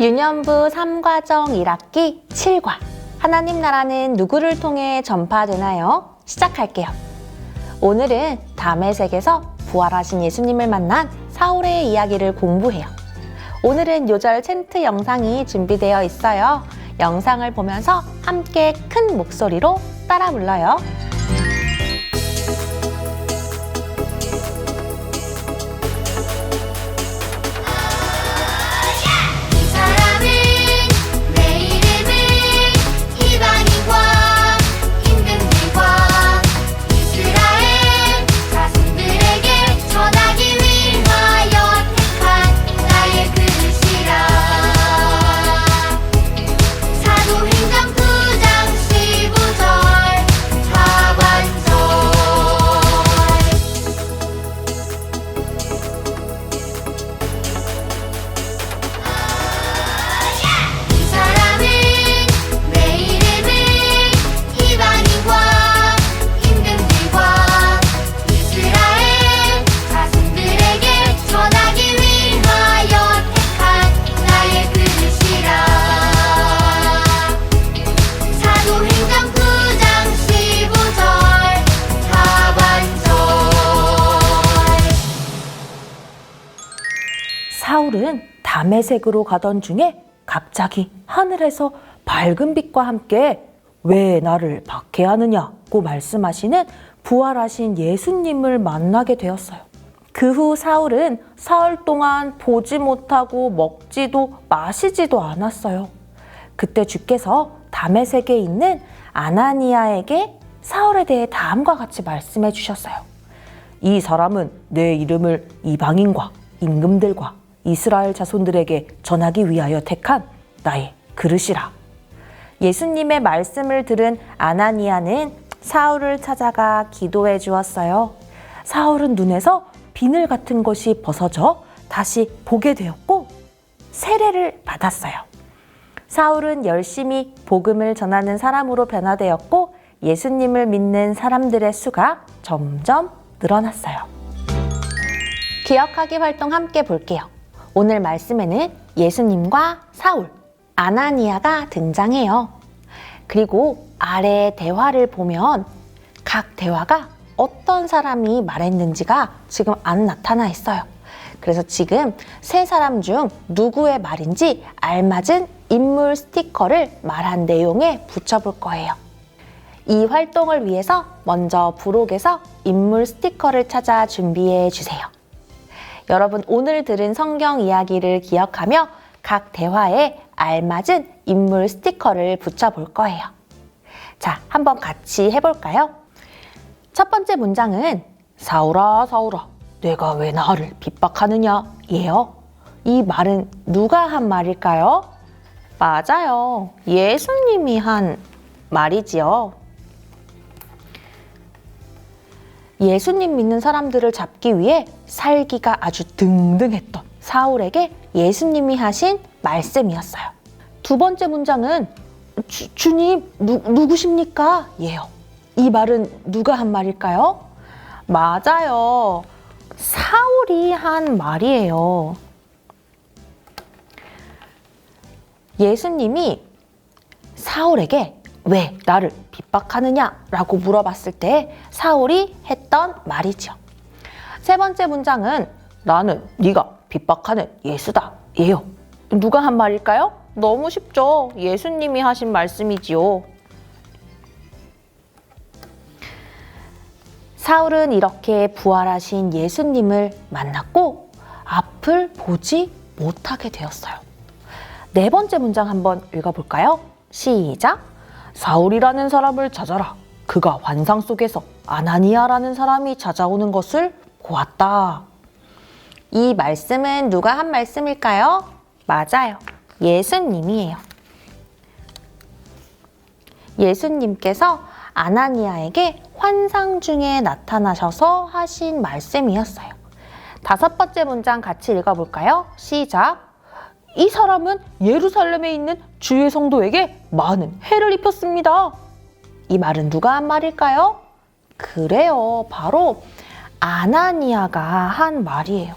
유년부 3과정 1학기 7과 하나님 나라는 누구를 통해 전파되나요? 시작할게요. 오늘은 담의색에서 부활하신 예수님을 만난 사울의 이야기를 공부해요. 오늘은 요절 챈트 영상이 준비되어 있어요. 영상을 보면서 함께 큰 목소리로 따라 불러요. 사울은 담의색으로 가던 중에 갑자기 하늘에서 밝은 빛과 함께 왜 나를 박해하느냐고 말씀하시는 부활하신 예수님을 만나게 되었어요. 그 후 사울은 사흘 동안 보지 못하고 먹지도 마시지도 않았어요. 그때 주께서 담의색에 있는 아나니아에게 사울에 대해 다음과 같이 말씀해 주셨어요. 이 사람은 내 이름을 이방인과 임금들과 이스라엘 자손들에게 전하기 위하여 택한 나의 그릇이라. 예수님의 말씀을 들은 아나니아는 사울을 찾아가 기도해 주었어요. 사울은 눈에서 비늘 같은 것이 벗어져 다시 보게 되었고 세례를 받았어요. 사울은 열심히 복음을 전하는 사람으로 변화되었고 예수님을 믿는 사람들의 수가 점점 늘어났어요. 기억하기 활동 함께 볼게요. 오늘 말씀에는 예수님과 사울, 아나니아가 등장해요. 그리고 아래 대화를 보면 각 대화가 어떤 사람이 말했는지가 지금 안 나타나 있어요. 그래서 지금 세 사람 중 누구의 말인지 알맞은 인물 스티커를 말한 내용에 붙여볼 거예요. 이 활동을 위해서 먼저 부록에서 인물 스티커를 찾아 준비해 주세요. 여러분 오늘 들은 성경 이야기를 기억하며 각 대화에 알맞은 인물 스티커를 붙여볼 거예요. 자, 한번 같이 해볼까요? 첫 번째 문장은 사울아 사울아 내가 왜 나를 핍박하느냐 예요. 이 말은 누가 한 말일까요? 맞아요. 예수님이 한 말이지요. 예수님 믿는 사람들을 잡기 위해 살기가 아주 등등했던 사울에게 예수님이 하신 말씀이었어요. 두 번째 문장은 주, 주님 누, 누구십니까? 예요. 이 말은 누가 한 말일까요? 맞아요. 사울이 한 말이에요. 예수님이 사울에게 왜 나를 핍박하느냐라고 물어봤을 때 사울이 했던 말이죠. 세 번째 문장은 나는 네가 핍박하는 예수다. 예요. 누가 한 말일까요? 너무 쉽죠. 예수님이 하신 말씀이지요. 사울은 이렇게 부활하신 예수님을 만났고 앞을 보지 못하게 되었어요. 네 번째 문장 한번 읽어볼까요? 시작. 사울이라는 사람을 찾아라. 그가 환상 속에서 아나니아라는 사람이 찾아오는 것을 보았다. 이 말씀은 누가 한 말씀일까요? 맞아요. 예수님이에요. 예수님께서 아나니아에게 환상 중에 나타나셔서 하신 말씀이었어요. 다섯 번째 문장 같이 읽어볼까요? 시작. 이 사람은 예루살렘에 있는 주의 성도에게 많은 해를 입혔습니다. 이 말은 누가 한 말일까요? 그래요. 바로 아나니아가 한 말이에요.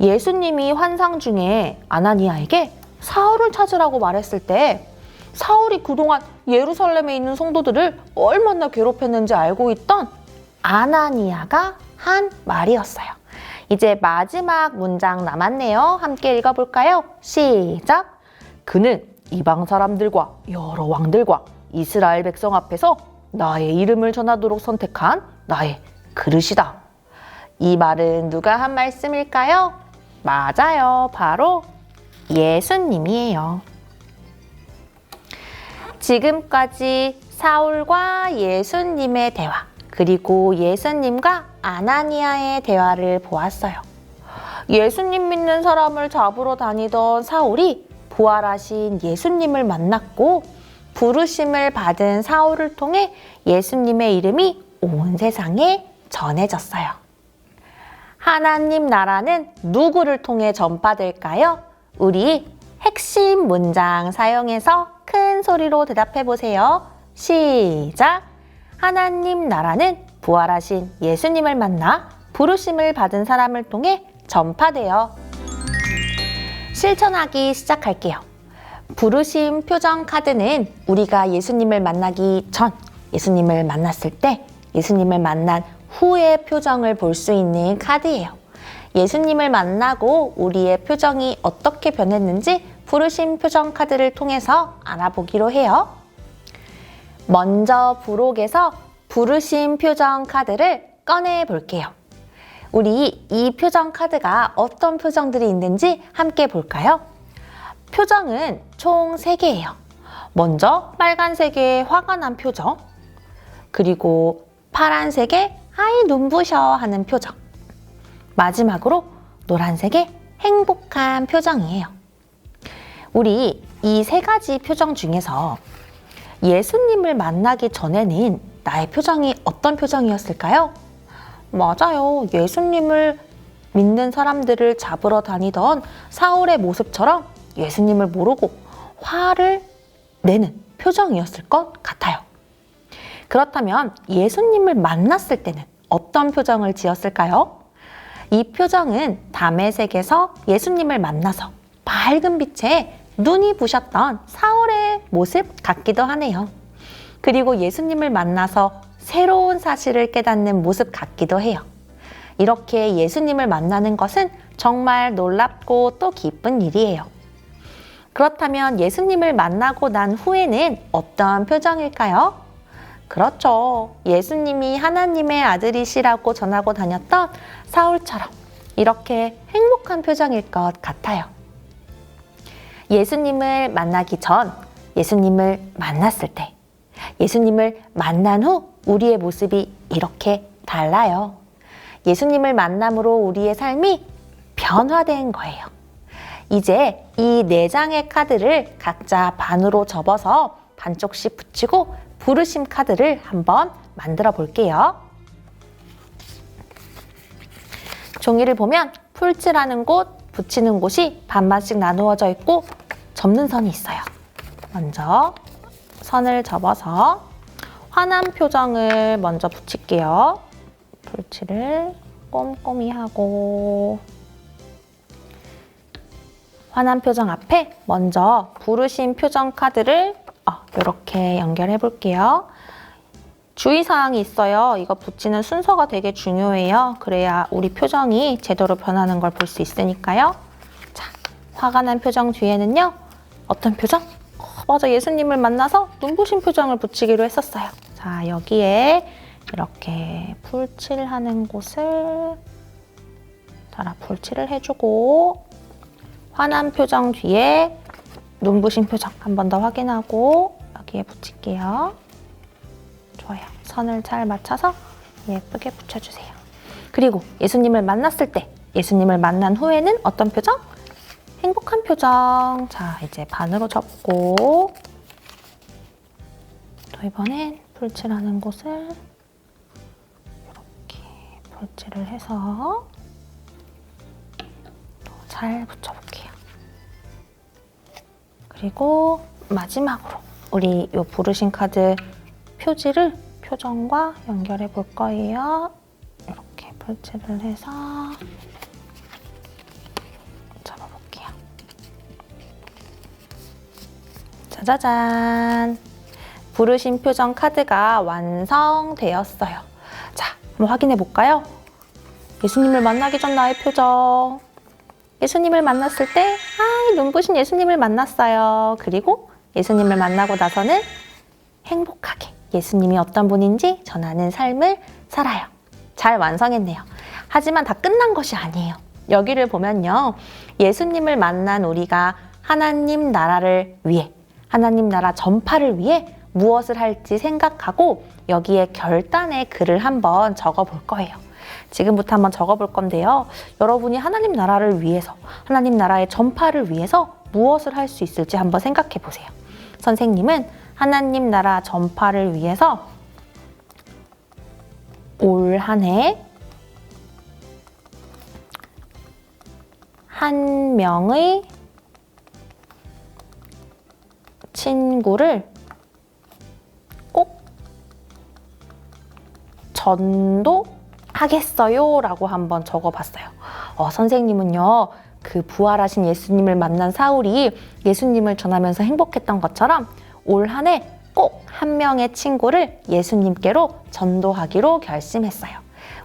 예수님이 환상 중에 아나니아에게 사울을 찾으라고 말했을 때 사울이 그동안 예루살렘에 있는 성도들을 얼마나 괴롭혔는지 알고 있던 아나니아가 한 말이었어요. 이제 마지막 문장 남았네요. 함께 읽어볼까요? 시작! 그는 이방 사람들과 여러 왕들과 이스라엘 백성 앞에서 나의 이름을 전하도록 선택한 나의 그릇이다. 이 말은 누가 한 말씀일까요? 맞아요. 바로 예수님이에요. 지금까지 사울과 예수님의 대화, 그리고 예수님과 아나니아의 대화를 보았어요. 예수님 믿는 사람을 잡으러 다니던 사울이 부활하신 예수님을 만났고 부르심을 받은 사울을 통해 예수님의 이름이 온 세상에 전해졌어요. 하나님 나라는 누구를 통해 전파될까요? 우리 핵심 문장 사용해서 큰 소리로 대답해 보세요. 시작! 하나님 나라는 부활하신 예수님을 만나 부르심을 받은 사람을 통해 전파되어 실천하기 시작할게요. 부르심 표정 카드는 우리가 예수님을 만나기 전, 예수님을 만났을 때, 예수님을 만난 후의 표정을 볼 수 있는 카드예요. 예수님을 만나고 우리의 표정이 어떻게 변했는지 부르심 표정 카드를 통해서 알아보기로 해요. 먼저 부록에서 부르심 표정 카드를 꺼내 볼게요. 우리 이 표정 카드가 어떤 표정들이 있는지 함께 볼까요? 표정은 총 3개예요. 먼저 빨간색의 화가 난 표정, 그리고 파란색의 아이 눈부셔 하는 표정, 마지막으로 노란색의 행복한 표정이에요. 우리 이 세 가지 표정 중에서 예수님을 만나기 전에는 나의 표정이 어떤 표정이었을까요? 맞아요. 예수님을 믿는 사람들을 잡으러 다니던 사울의 모습처럼 예수님을 모르고 화를 내는 표정이었을 것 같아요. 그렇다면 예수님을 만났을 때는 어떤 표정을 지었을까요? 이 표정은 담에색에서 예수님을 만나서 밝은 빛에 눈이 부셨던 사울의 모습 같기도 하네요. 그리고 예수님을 만나서 새로운 사실을 깨닫는 모습 같기도 해요. 이렇게 예수님을 만나는 것은 정말 놀랍고 또 기쁜 일이에요. 그렇다면 예수님을 만나고 난 후에는 어떠한 표정일까요? 그렇죠. 예수님이 하나님의 아들이시라고 전하고 다녔던 사울처럼 이렇게 행복한 표정일 것 같아요. 예수님을 만나기 전, 예수님을 만났을 때, 예수님을 만난 후 우리의 모습이 이렇게 달라요. 예수님을 만남으로 우리의 삶이 변화된 거예요. 이제 이 네 장의 카드를 각자 반으로 접어서 반쪽씩 붙이고 부르심 카드를 한번 만들어 볼게요. 종이를 보면 풀칠하는 곳, 붙이는 곳이 반반씩 나누어져 있고 접는 선이 있어요. 먼저 선을 접어서 화난 표정을 먼저 붙일게요. 풀칠을 꼼꼼히 하고 화난 표정 앞에 먼저 부르심 표정 카드를 이렇게 연결해 볼게요. 주의사항이 있어요. 이거 붙이는 순서가 되게 중요해요. 그래야 우리 표정이 제대로 변하는 걸 볼 수 있으니까요. 자, 화가 난 표정 뒤에는요. 어떤 표정? 어, 맞아, 예수님을 만나서 눈부신 표정을 붙이기로 했었어요. 자, 여기에 이렇게 풀칠하는 곳을 따라 풀칠을 해주고 화난 표정 뒤에 눈부신 표정 한 번 더 확인하고 여기에 붙일게요. 좋아요. 선을 잘 맞춰서 예쁘게 붙여주세요. 그리고 예수님을 만났을 때, 예수님을 만난 후에는 어떤 표정? 행복한 표정. 자, 이제 반으로 접고 또 이번엔 풀칠하는 곳을 이렇게 풀칠을 해서 또 잘 붙여볼게요. 그리고 마지막으로 우리 요 부르신 카드 표지를 표정과 연결해 볼 거예요. 이렇게 풀칠을 해서 잡아볼게요. 짜자잔. 부르심 표정 카드가 완성되었어요. 자, 한번 확인해 볼까요? 예수님을 만나기 전 나의 표정. 예수님을 만났을 때, 아, 눈부신 예수님을 만났어요. 그리고 예수님을 만나고 나서는 행복하게 예수님이 어떤 분인지 전하는 삶을 살아요. 잘 완성했네요. 하지만 다 끝난 것이 아니에요. 여기를 보면요. 예수님을 만난 우리가 하나님 나라를 위해, 하나님 나라 전파를 위해 무엇을 할지 생각하고 여기에 결단의 글을 한번 적어 볼 거예요. 지금부터 한번 적어 볼 건데요. 여러분이 하나님 나라를 위해서, 하나님 나라의 전파를 위해서 무엇을 할 수 있을지 한번 생각해 보세요. 선생님은 하나님 나라 전파를 위해서 올 한 해 한 명의 친구를 꼭 전도하겠어요 라고 한번 적어봤어요. 어, 선생님은요, 그 부활하신 예수님을 만난 사울이 예수님을 전하면서 행복했던 것처럼 올 한 해 꼭 한 명의 친구를 예수님께로 전도하기로 결심했어요.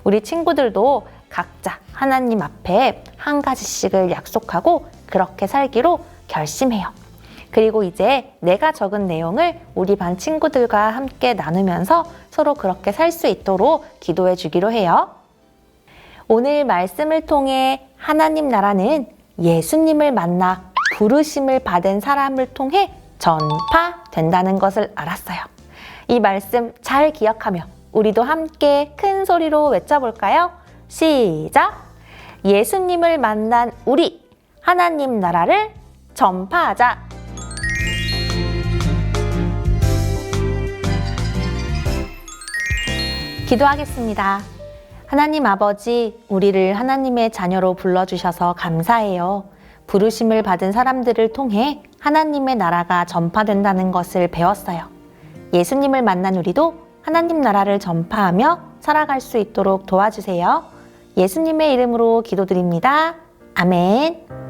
우리 친구들도 각자 하나님 앞에 한 가지씩을 약속하고 그렇게 살기로 결심해요. 그리고 이제 내가 적은 내용을 우리 반 친구들과 함께 나누면서 서로 그렇게 살 수 있도록 기도해 주기로 해요. 오늘 말씀을 통해 하나님 나라는 예수님을 만나 부르심을 받은 사람을 통해 전파된다는 것을 알았어요. 이 말씀 잘 기억하며 우리도 함께 큰 소리로 외쳐볼까요? 시작! 예수님을 만난 우리 하나님 나라를 전파하자. 기도하겠습니다. 하나님 아버지, 우리를 하나님의 자녀로 불러주셔서 감사해요. 부르심을 받은 사람들을 통해 하나님의 나라가 전파된다는 것을 배웠어요. 예수님을 만난 우리도 하나님 나라를 전파하며 살아갈 수 있도록 도와주세요. 예수님의 이름으로 기도드립니다. 아멘.